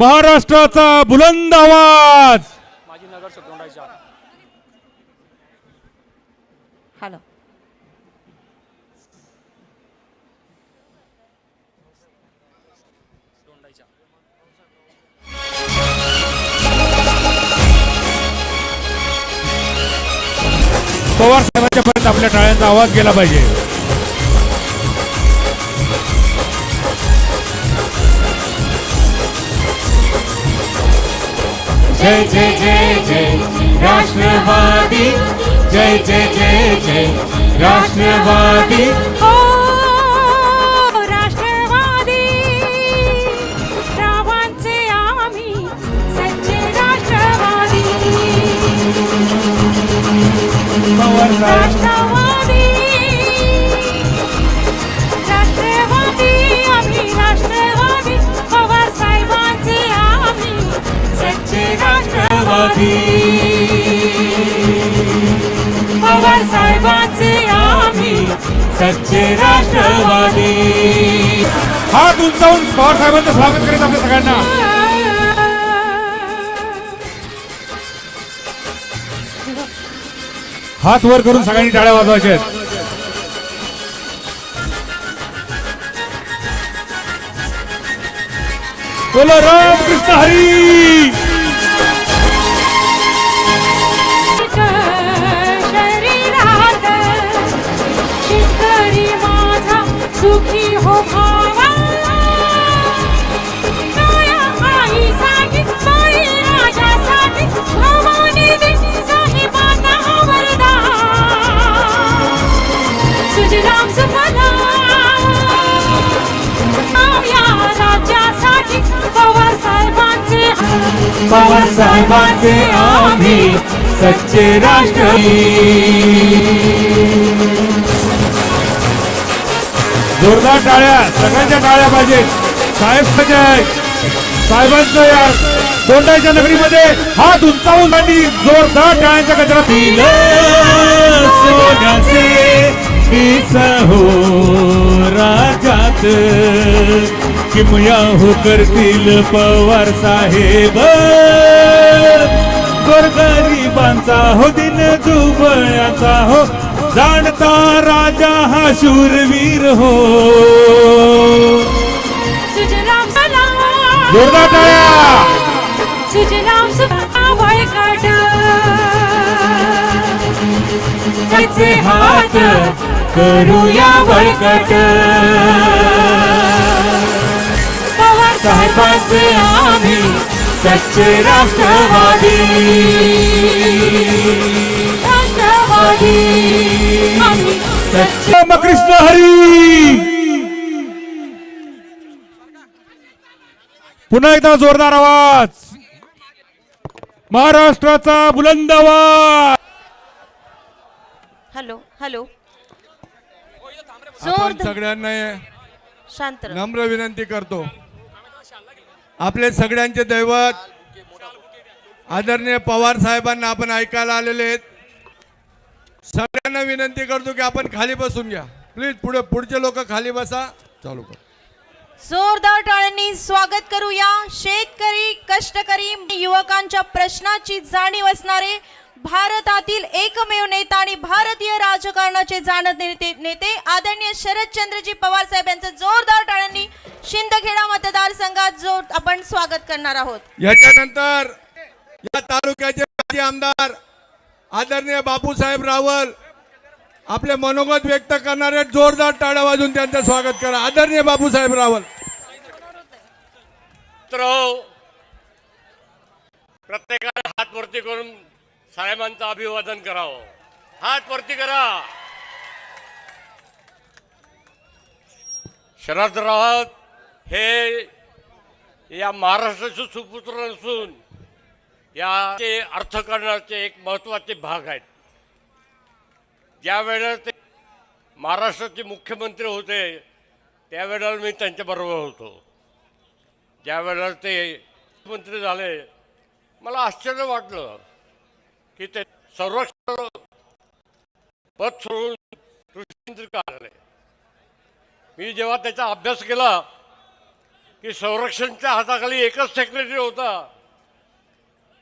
महाराष्ट्राचा बुलंद आवाज. माजी नगरसेवक दोंडाईचा हॅलो. दोंडाईचा पवार साहेबांच्या पर्यंत आपल्या टाळ्यांचा आवाज गेला पाहिजे. जय जय जय जय राष्ट्रवादी जय जय जय जय राष्ट्रवादी ओ राष्ट्रवादी रावांचे आम्ही सच्चे राष्ट्रवादी पवार राष्ट्रवादी पवार साहेबांचे आम्ही सच्चे राष्ट्रवादी. हात उंचावून पवार साहेबांचं स्वागत करीत आपल्या सगळ्यांना. हात वर करून सगळ्यांनी टाळ्या वाजवायचे आहेत. बोलो राम कृष्ण हरी! पवार साहेबांचे आम्ही सच्चे राष्ट्रवादी जोरदार टाळ्या सगळ्यांच्या टाळ्या पाहिजेत. साहेब जय साहेबांचं या कोंडाच्या नगरीमध्ये हात उंचावून आणि जोरदार टाळ्यांच्या गजरात सोन्याचे हो राजात. किमया हो करतील पवार साहेब. गोरगरिबांचा हो दिन दुबळ्याचा हो. जाणता राजा हा शूरवीर हो. जोरदार टाळ्या सुजलाम त्याचे हात करूया बळकट साहेबांचे आम्ही सच्चे राष्ट्रवादी. राष्ट्रवादी आम्ही सच्चे रामकृष्ण हरी! पुन्हा एकदा जोरदार आवाज. महाराष्ट्राचा बुलंद आवाज. Hello hello. जोर सगळ्यांना शांत. नम्र विनंती करतो. आपले सगळ्यांचे दैवत. आदरणीय पवार साहेबांना आपण ऐकायला आलेले आहेत. सगळ्यांना विनंती करतो की आपण खाली बसून घ्या. प्लीज पुढे पुढचे लोक खाली बसा. चालू कर. जोरदार टाळ्यांनी स्वागत करूया. शेतकरी कष्टकरी युवकांच्या प्रश्नाची जाणीव असणारे भारतातील एकमेव नेता आणि भारतीय राजकारणाचे जाणत नेते नेते आदरणीय शरदचंद्रजी पवार साहेब यांचं जोरदार टाळ्यांनी शिंदखेडा मतदारसंघात जो आपण स्वागत करणार आहोत. याच्यानंतर या तालुक्याचे माजी आमदार आदरणीय बापूसाहेब रावल आपले मनोगत व्यक्त करणारे जोरदार टाळ्या वाजून त्यांचं स्वागत करा. आदरणीय बापूसाहेब रावल. मित्र प्रत्येकाने हात वरती करून साहेबांचं अभिवादन करावं. हात वरती करा. शरद रावत हे या महाराष्ट्राचे सुपुत्र असून याचे अर्थकारणाचे एक महत्त्वाचे भाग आहेत. ज्या वेळेला ते महाराष्ट्राचे मुख्यमंत्री होते त्यावेळेला मी त्यांच्याबरोबर होतो. ज्या वेळेला ते मुख्यमंत्री झाले मला आश्चर्य वाटलं. की ते संरक्षण पद सोडून कृषी मंत्री मी जेव्हा त्याचा अभ्यास केला की संरक्षणच्या हाताखाली एकच सेक्रेटरी होता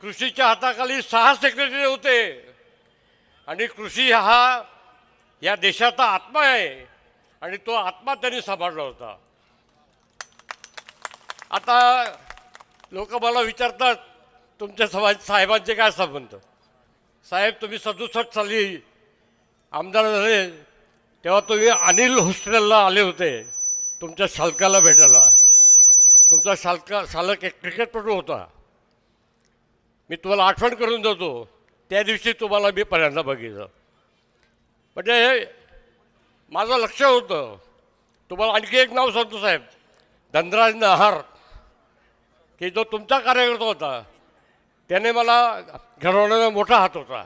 कृषीच्या हाताखाली सहा सेक्रेटरी होते आणि कृषी हा या देशाचा आत्मा आहे आणि तो आत्मा त्यांनी सांभाळला होता. आता लोक मला विचारतात तुमच्या सभा साहेबांचे काय संबंध? साहेब तुम्ही सदुसष्ट साली आमदार झाले तेव्हा तुम्ही अनिल हॉस्टेलला आले होते तुमच्या शालकाला भेटायला. तुमचा शालका शालक एक क्रिकेटपटू होता. मी तुम्हाला आठवण करून देतो त्या दिवशी तुम्हाला मी पहिल्यांदा बघितलं. म्हणजे माझं लक्ष होतं. तुम्हाला आणखी एक नाव सांगतो साहेब धनराज नहार की जो तुमचा कार्यकर्ता होता त्याने मला घडवण्याचा मोठा हात होता.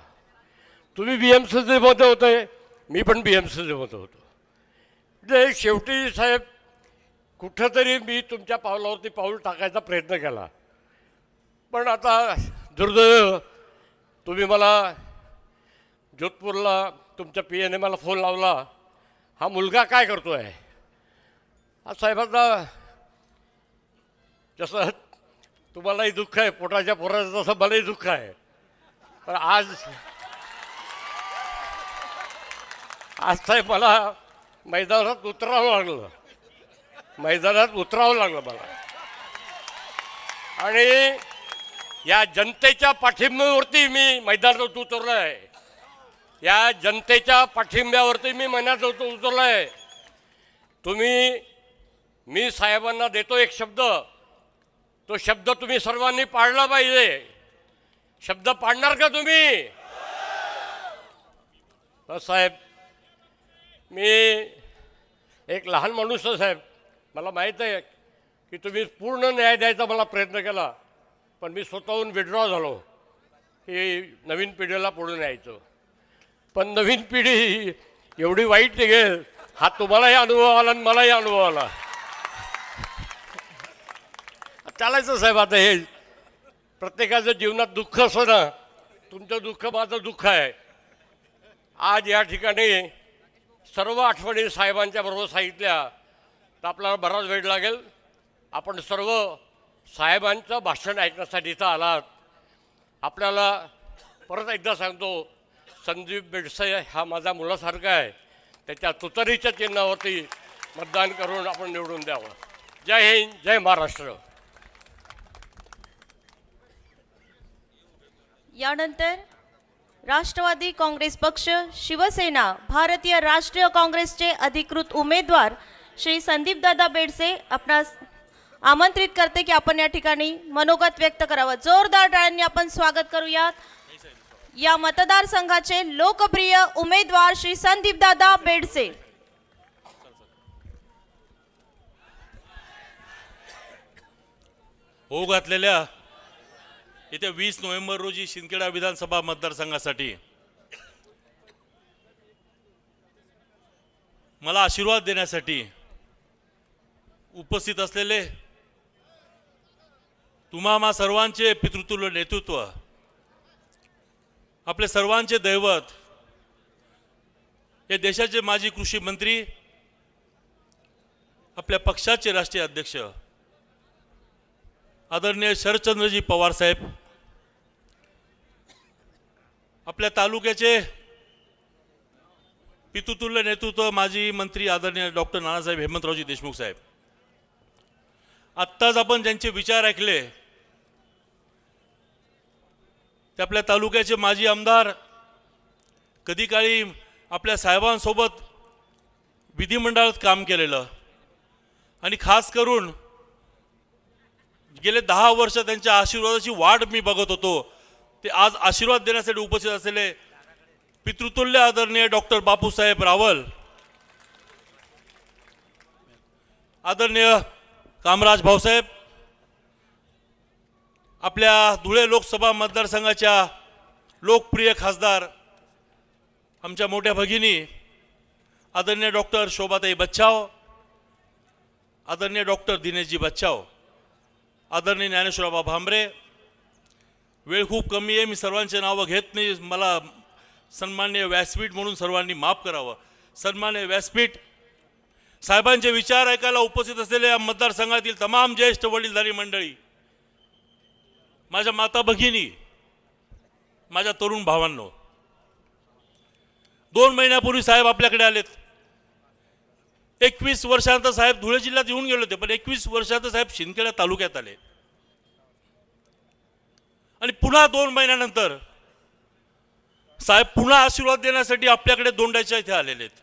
तुम्ही बी एम सीमध्ये होते मी पण बी एम सीमध्ये होतो. म्हणजे शेवटी साहेब कुठंतरी मी तुमच्या पावलावरती पाऊल टाकायचा प्रयत्न केला. पण आता दुर्दैव तुम्ही मला जोधपूरला तुमच्या पी एने मला फोन लावला. हा मुलगा काय करतो आहे हा साहेबांना जसं तुम्हालाही दुःख आहे पोटाच्या पोराचं तसं मलाही दुःख आहे. पण आज आज साहेब मला मैदानात उतरावं लागलं. मैदानात उतरावं लागलं मला. आणि या जनतेच्या पाठिंब्यावरती मी मैदानात उतरलो आहे या जनतेच्या पाठिंब्यावरती मी महिन्यात उतरलो आहे तुम्ही मी साहेबांना देतो एक शब्द. तो शब्द तुम्ही सर्वांनी पाळला पाहिजे. शब्द पाडणार का तुम्ही? साहेब मी एक लहान माणूस साहेब. मला माहीत आहे की तुम्ही पूर्ण न्याय द्यायचा मला प्रयत्न केला पण मी स्वतःहून विड्रॉ झालो. की नवीन पिढीला पुढे न्यायचं. पण नवीन पिढी एवढी वाईट निघेल हा तुम्हालाही अनुभव आला आणि मलाही अनुभव आला. चालायचं साहेब आता हे. प्रत्येकाचं जीवनात दुःख असं ना तुमचं दुःख माझं दुःख आहे. आज या ठिकाणी सर्व आठवणी साहेबांच्या बरोबर सांगितल्या तर आपल्याला बराच वेळ लागेल. आपण सर्व साहेबांचं भाषण ऐकण्यासाठी इथं आलात. आपल्याला परत एकदा सांगतो संदीप बेडसे हा माझा मुलासारखा आहे. त्याच्या तुतरीच्या चिन्हावरती मतदान करून आपण निवडून द्यावं. जय हिंद जय महाराष्ट्र. यानंतर राष्ट्रवादी काँग्रेस पक्ष शिवसेना भारतीय राष्ट्रीय काँग्रेसचे अधिकृत उमेदवार श्री संदीपदादा बेडसे आपणास आमंत्रित करते की आपण या ठिकाणी मनोगत व्यक्त करावं. जोरदार टाळ्यांनी आपण स्वागत करूयात. या मतदारसंघाचे लोकप्रिय उमेदवार श्री संदीपदादा बेडसे. हो घातलेल्या येत्या वीस नोव्हेंबर रोजी शिंदखेडा विधानसभा मतदारसंघासाठी. मला आशीर्वाद देण्यासाठी उपस्थित असलेले तुम्हा सर्वांचे पितृत्व नेतृत्व आपले सर्वांचे दैवत हे देशाचे माजी कृषी मंत्री आपल्या पक्षाचे राष्ट्रीय अध्यक्ष आदरणीय शरदचंद्रजी पवार साहेब आपल्या तालुक्याचे पितुतुल्य नेतृत्व माजी मंत्री आदरणीय डॉक्टर नानासाहेब हेमंतरावजी देशमुख साहेब. आत्ताच आपण ज्यांचे विचार ऐकले ते आपल्या तालुक्याचे माजी आमदार कधी काळी आपल्या साहेबांसोबत विधिमंडळात काम केलेलं आणि खास करून गेले दहा वर्ष त्यांच्या आशीर्वादाची वाट मी बघत होतो. ते आज आशीर्वाद देण्यासाठी उपस्थित असलेले पितृतुल्य आदरणीय डॉक्टर बापूसाहेब रावल आदरणीय कामराज भाऊसाहेब आपल्या धुळे लोकसभा मतदारसंघाच्या लोकप्रिय खासदार आमच्या मोठ्या भगिनी आदरणीय डॉक्टर शोभाताई बच्चाव आदरणीय डॉक्टर दिनेशजी बच्चाव आदरणीय ज्ञानेश्वरबा भांबरे वेळ खूप कमी आहे मी सर्वांचे नावं घेत नाही. मला सन्मान्य व्यासपीठ म्हणून सर्वांनी माफ करावं. सन्मान्य व्यासपीठ साहेबांचे विचार ऐकायला उपस्थित असलेल्या या मतदारसंघातील तमाम ज्येष्ठ वडीलधारी मंडळी माझ्या माता भगिनी माझ्या तरुण भावांनो दोन महिन्यापूर्वी साहेब आपल्याकडे आलेत. एकवीस वर्षानंतर साहेब धुळे जिल्ह्यात येऊन गेले होते पण एकवीस वर्षात साहेब शिंदखेडा तालुक्यात आले. आणि पुन्हा दोन महिन्यानंतर साहेब पुन्हा आशीर्वाद देण्यासाठी आपल्याकडे दोंडाच्या इथे आलेले आहेत.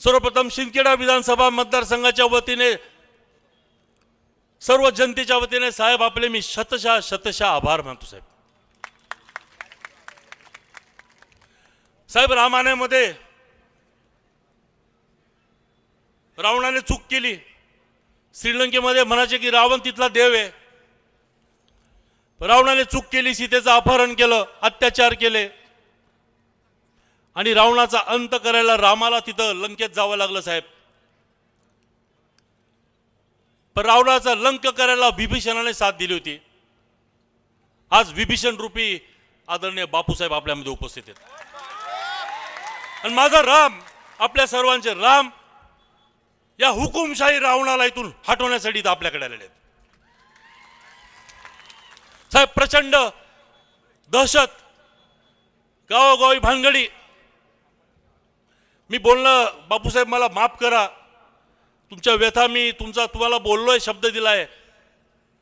सर्वप्रथम शिंदखेडा विधानसभा मतदारसंघाच्या वतीने सर्व जनतेच्या वतीने साहेब आपले मी शतशः शतशः आभार मानतो साहेब. साहेब रामायणामध्ये रावणाने चूक केली. श्रीलंकेमध्ये म्हणायचे की रावण तिथला देव आहे. रावणाने चूक केली सीतेचं अपहरण केलं अत्याचार केले. आणि रावणाचा अंत करायला रामाला तिथं लंकेत जावं लागलं साहेब. पण रावणाचा लंक करायला विभीषणाने साथ दिली होती. आज विभीषण रूपी आदरणीय बापूसाहेब आपल्यामध्ये उपस्थित आहेत. आणि माझा राम आपल्या सर्वांचे राम या हुकुमशाही रावणाला इथून हटवण्यासाठी इथं आपल्याकडे आलेले आहेत. साहेब प्रचंड दहशत गावोगावी भानगडी. मी बोलणं बापूसाहेब मला माफ करा. तुमच्या व्यथा मी तुमचा तुम्हाला बोललोय शब्द दिलाय.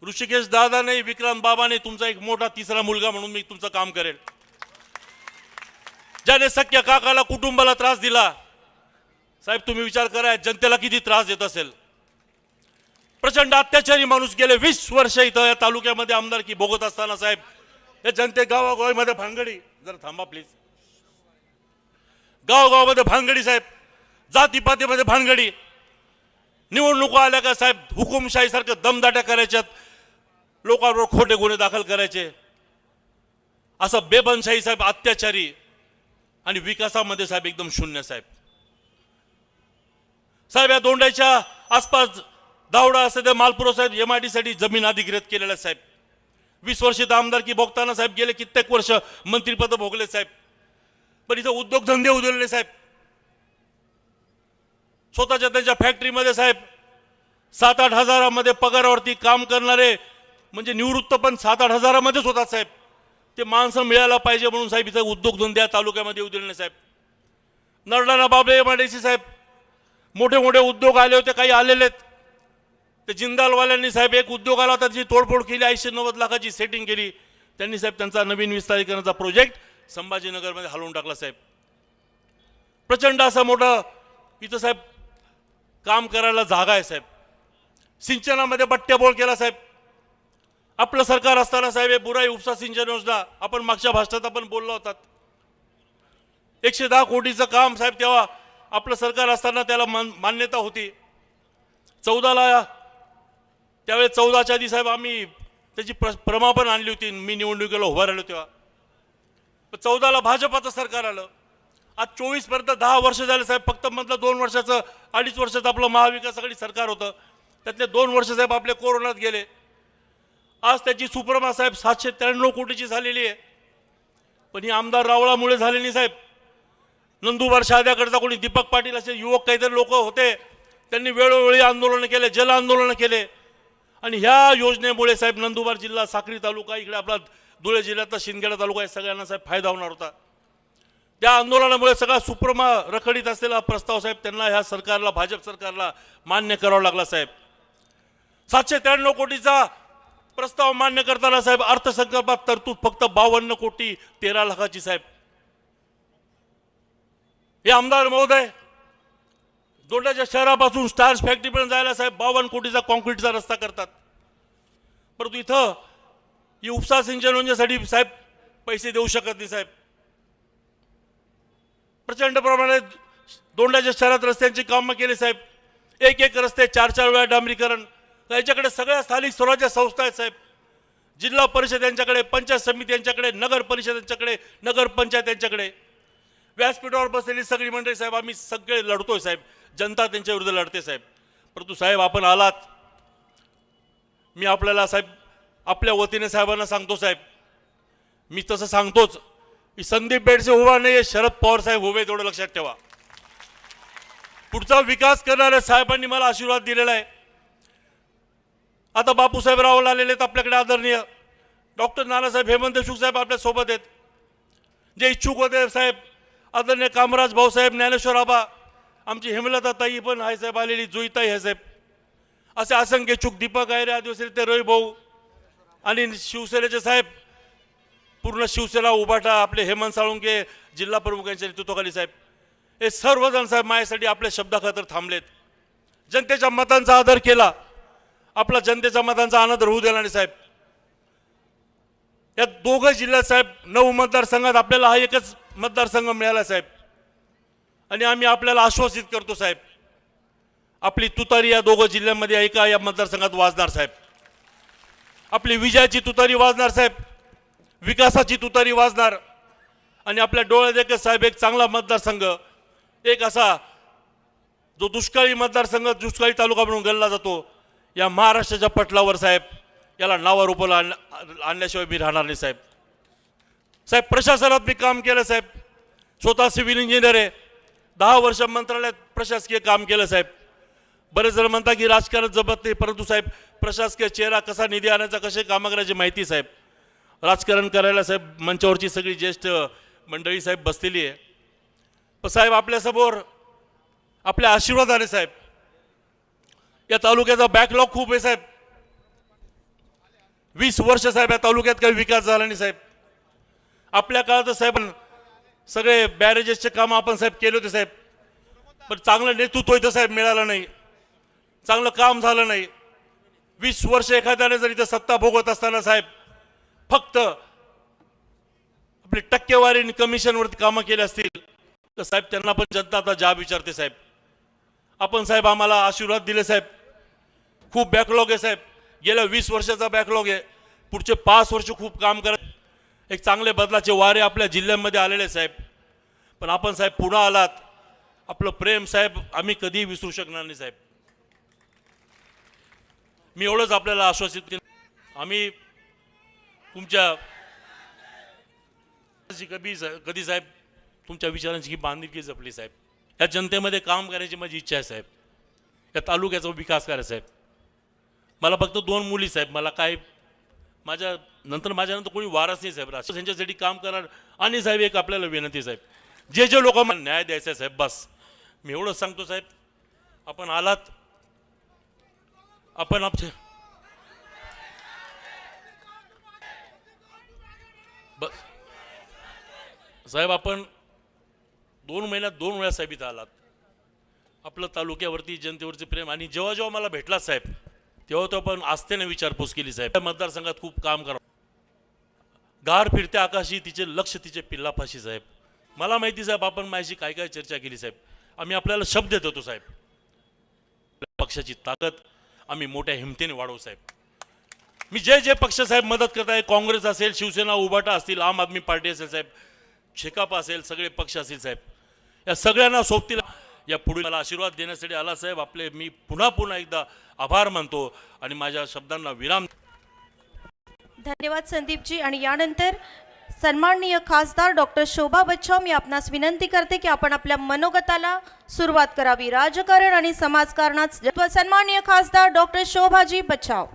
ऋषिकेश दादा नाही विक्रांत बाबाने तुमचा एक मोठा तिसरा मुलगा म्हणून मी तुमचं काम करेल. ज्याने सख्या काकाला कुटुंबाला त्रास दिला साहेब तुम्ही विचार करा जनतेला किती त्रास देत असेल. प्रचंड अत्याचारी माणूस गेले वीस वर्ष इथं या तालुक्यामध्ये आमदारकी भोगत असताना साहेब. या जनते गावागावामध्ये भांगडी. जरा थांबा प्लीज गावगावामध्ये भानगडी साहेब. जातीपातीमध्ये भानगडी निवडणुका आल्या का साहेब? हुकुमशाहीसारखं दमदाट्या करायच्यात. लोकांवर खोटे गुन्हे दाखल करायचे. असं बेबनशाही साहेब अत्याचारी आणि विकासामध्ये साहेब एकदम शून्य साहेब. साहेब या दोंडाच्या आसपास दावडा असेल ते मालपुरा साहेब एम आयसाठी जमीन अधिकृत केलेल्या साहेब. वीस वर्षात आमदारकी भोगताना साहेब गेले कित्येक वर्ष मंत्रीपद भोगले साहेब. पण इथं उद्योगधंदे उदरले साहेब. स्वतःच्या त्यांच्या फॅक्टरीमध्ये साहेब सात आठ हजारामध्ये पगारावरती काम करणारे म्हणजे निवृत्त पण सात आठ हजारामध्येच होतात साहेब. ते माणसं मिळायला पाहिजे म्हणून साहेब इथं उद्योगधंदे या तालुक्यामध्ये उदरले साहेब. नरना बाबले M I D C saheb. मोठे मोठे उद्योग आले होते काही आलेले आहेत. ते जिंदालवाल्यांनी साहेब एक उद्योग आला होता जी तोडफोड केली ऐंशी नव्वद लाखाची सेटिंग केली. त्यांनी साहेब त्यांचा नवीन विस्तारीकरणाचा प्रोजेक्ट संभाजीनगरमध्ये हलवून टाकला साहेब. प्रचंड असा मोठा इथं साहेब काम करायला जागा आहे साहेब. सिंचनामध्ये बट्ट्याबोळ केला साहेब. आपलं सरकार असताना साहेब हे बुराई उपसा सिंचन योजना आपण मागच्या भाषणात आपण बोललो होतात. एकशे दहा कोटीचं काम साहेब तेव्हा आपलं सरकार असताना त्याला मान मान्यता होती. चौदाला त्यावेळेस चौदाच्या आधी साहेब आम्ही त्याची प्र प्रमा पण आणली होती. मी निवडणुकीला उभा राहिलो तेव्हा. चौदाला भाजपाचं सरकार आलं. आज चोवीसपर्यंत दहा वर्ष झाले साहेब. फक्त मधलं दोन वर्षाचं अडीच वर्षाचं आपलं महाविकास आघाडी सरकार होतं. त्यातले दोन वर्ष साहेब आपले कोरोनात गेले. आज त्याची सुप्रमा साहेब सातशे त्र्याण्णव कोटीची झालेली आहे. पण ही आमदार रावळामुळे झाले नाही साहेब. नंदुबार शहाद्याकडचा कोणी दीपक पाटील असे युवक काहीतरी लोक होते त्यांनी वेळोवेळी आंदोलनं केले जल आंदोलनं केले. आणि ह्या योजनेमुळे साहेब नंदुबार जिल्हा साक्री तालुका इकडे आपला धुळे जिल्ह्यातला शिंदखेडा तालुका आहे सगळ्यांना साहेब फायदा होणार होता. त्या आंदोलनामुळे सगळा सुप्रमा रखडीत असलेला प्रस्ताव साहेब त्यांना ह्या सरकारला भाजप सरकारला मान्य करावा लागला साहेब. सातशे त्र्याण्णव कोटीचा प्रस्ताव मान्य करताना साहेब अर्थसंकल्पात तरतूद फक्त बावन्न कोटी तेरा लाखाची साहेब. हे आमदार महोदय दोंडाच्या शहरापासून स्टार्स फॅक्टरीपर्यंत जायला साहेब बावन्न कोटीचा कॉन्क्रीटचा रस्ता करतात. परंतु इथं ही उपसा सिंचन योजनेसाठी साहेब पैसे देऊ शकत नाही साहेब. प्रचंड प्रमाणात दोंडाच्या शहरात रस्त्यांची कामं केली साहेब. एक एक रस्ते चार चार वेळा डांबरीकरण. याच्याकडे सगळ्या स्थानिक स्वराज्य संस्था आहेत साहेब. जिल्हा परिषद यांच्याकडे पंचायत समिती यांच्याकडे नगर परिषद यांच्याकडे नगर पंचायत यांच्याकडे. व्यासपीठावर बसलेली सगळी मंडळी साहेब आम्ही सगळे लढतोय साहेब. जनता त्यांच्या विरुद्ध लढते साहेब. परंतु साहेब आपण आलात. मी आपल्याला साहेब आपल्या वतीने साहेबांना सांगतो साहेब. मी तसं सांगतोच. की संदीप बेडसे उभा नाही शरद पवार साहेब उभे तेवढं लक्षात ठेवा. पुढचा विकास करणाऱ्या साहेबांनी मला आशीर्वाद दिलेला आहे. आता बापूसाहेब रावला आलेले आहेत आपल्याकडे आदरणीय. डॉक्टर नानासाहेब हेमंत देशमुख साहेब आपल्यासोबत आहेत. जे इच्छुक होते साहेब आदरणीय कामराज भाऊसाहेब ज्ञानेश्वर आबा आमची हेमलता ताई पण आहे साहेब आलेली जुईताई आहे साहेब. असे असंख्य चूक दीपक आयरे आदिवासी ते रवी भाऊ आणि शिवसेनेचे साहेब पूर्ण शिवसेना उभाटा आपले हेमंत साळुंके जिल्हा प्रमुख यांच्या नेतृत्वाखाली साहेब. हे सर्वजण साहेब माझ्यासाठी आपल्या शब्दाखातर थांबलेत. जनतेच्या मतांचा आदर केला. आपला जनतेच्या मतांचा अनादर होऊ दिला नाही साहेब. या दोघं जिल्ह्यात साहेब नऊ मतदारसंघात आपल्याला हा एकच मतदारसंघ मिळाला साहेब. आणि आम्ही आपल्याला आश्वासित करतो साहेब आपली तुतारी या दोघं जिल्ह्यांमध्ये एका या मतदारसंघात वाजणार साहेब. आपली विजयाची तुतारी वाजणार साहेब विकासाची तुतारी वाजणार आणि आपल्या डोळ्यात एकच साहेब एक चांगला मतदारसंघ एक असा जो दुष्काळी मतदारसंघ दुष्काळी तालुका म्हणून गणला जातो या महाराष्ट्राच्या पटलावर साहेब. याला नावारूपाला आण आणल्याशिवाय मी राहणार नाही साहेब. साहेब प्रशासनात मी काम केलं साहेब. स्वतः सिव्हिल इंजिनियर आहे. दहा वर्ष मंत्रालयात प्रशासकीय काम केलं साहेब. बरेच जण म्हणतात की राजकारण जमत नाही परंतु साहेब प्रशासकीय चेहरा कसा निधी आणायचा कसे कामं करायची माहिती साहेब. राजकारण करायला साहेब मंचावरची सगळी ज्येष्ठ मंडळी साहेब बसलेली आहे. पण साहेब आपल्यासमोर आपल्या आशीर्वादाने साहेब या तालुक्याचा बॅकलॉग खूप आहे साहेब. वीस वर्ष साहेब या तालुक्यात काही विकास झाला नाही साहेब. आपल्या काळात साहेब सगळे बॅरेजेसचे कामं आपण साहेब केले होते साहेब. पण चांगलं नेतृत्व इथं साहेब मिळालं नाही. चांगलं काम झालं नाही. वीस वर्ष एखाद्याने जर इथं सत्ता भोगत असताना साहेब फक्त आपली टक्केवारी कमिशनवरती कामं केली असतील तर साहेब त्यांना पण जनता आता जाब विचारते साहेब. आपण साहेब आम्हाला आशीर्वाद दिले साहेब. खूप बॅकलॉग आहे साहेब. गेल्या वीस वर्षाचा बॅकलॉग आहे. पुढचे पाच वर्ष खूप काम करत एक चांगले बदलाचे वारे आपल्या जिल्ह्यामध्ये आलेले साहेब. पण आपण साहेब पुन्हा आलात. आपलं प्रेम साहेब आम्ही कधीही विसरू शकणार नाही साहेब. मी एवढंच आपल्याला आश्वासित केलं. आम्ही तुमच्या कधी कधी साहेब तुमच्या विचारांची बांधिलकी जपली साहेब. या जनतेमध्ये काम करायची माझी इच्छा आहे साहेब. या तालुक्याचा विकास करा साहेब. मला फक्त दोन मुली साहेब मला काय माझ्या नंतर माझ्यानंतर कोणी वारस नाही साहेब राज त्यांच्यासाठी काम करणार आणि साहेब एक आपल्याला विनंती साहेब जे जे लोक मला न्याय द्यायचा आहे साहेब बस. मी एवढंच सांगतो साहेब आपण आलात आपण आप बस साहेब आपण दोन महिन्यात दोन वेळा साहेब इथं आलात. आपलं तालुक्यावरती जनतेवरती प्रेम आणि जेव्हा जेव्हा मला भेटला साहेब तेव्हा तो पण आस्थेने विचारपूस केली साहेब मतदारसंघात खूप काम करा. गार फिरत्या आकाशी तिचे लक्ष तिचे पिल्लापाशी साहेब मला माहिती साहेब आपण माझी काय काय चर्चा केली साहेब? आम्ही आपल्याला शब्द देतो साहेब. पक्षाची ताकद आम्ही मोठ्या हिमतीने वाढवू साहेब. मी जे जे पक्ष साहेब मदत करत आहे काँग्रेस असेल शिवसेना उभाटा असतील आम आदमी पार्टी असेल साहेब शेकाप असेल सगळे पक्ष असतील साहेब. या सगळ्यांना सोबतील या पुढे मला आशीर्वाद देण्यासाठी आला साहेब आपले मी पुन्हा पुन्हा एकदा आभार मानतो आणि माझ्या शब्दांना विराम. धन्यवाद संदीपजी. आणि यानंतर सन्माननीय खासदार डॉक्टर शोभा बच्छाव मी आपणास विनंती करते की आपण आपल्या मनोगताला सुरुवात करावी. राजकारण आणि समाजकारणात सन्माननीय खासदार डॉक्टर शोभाजी बच्छाव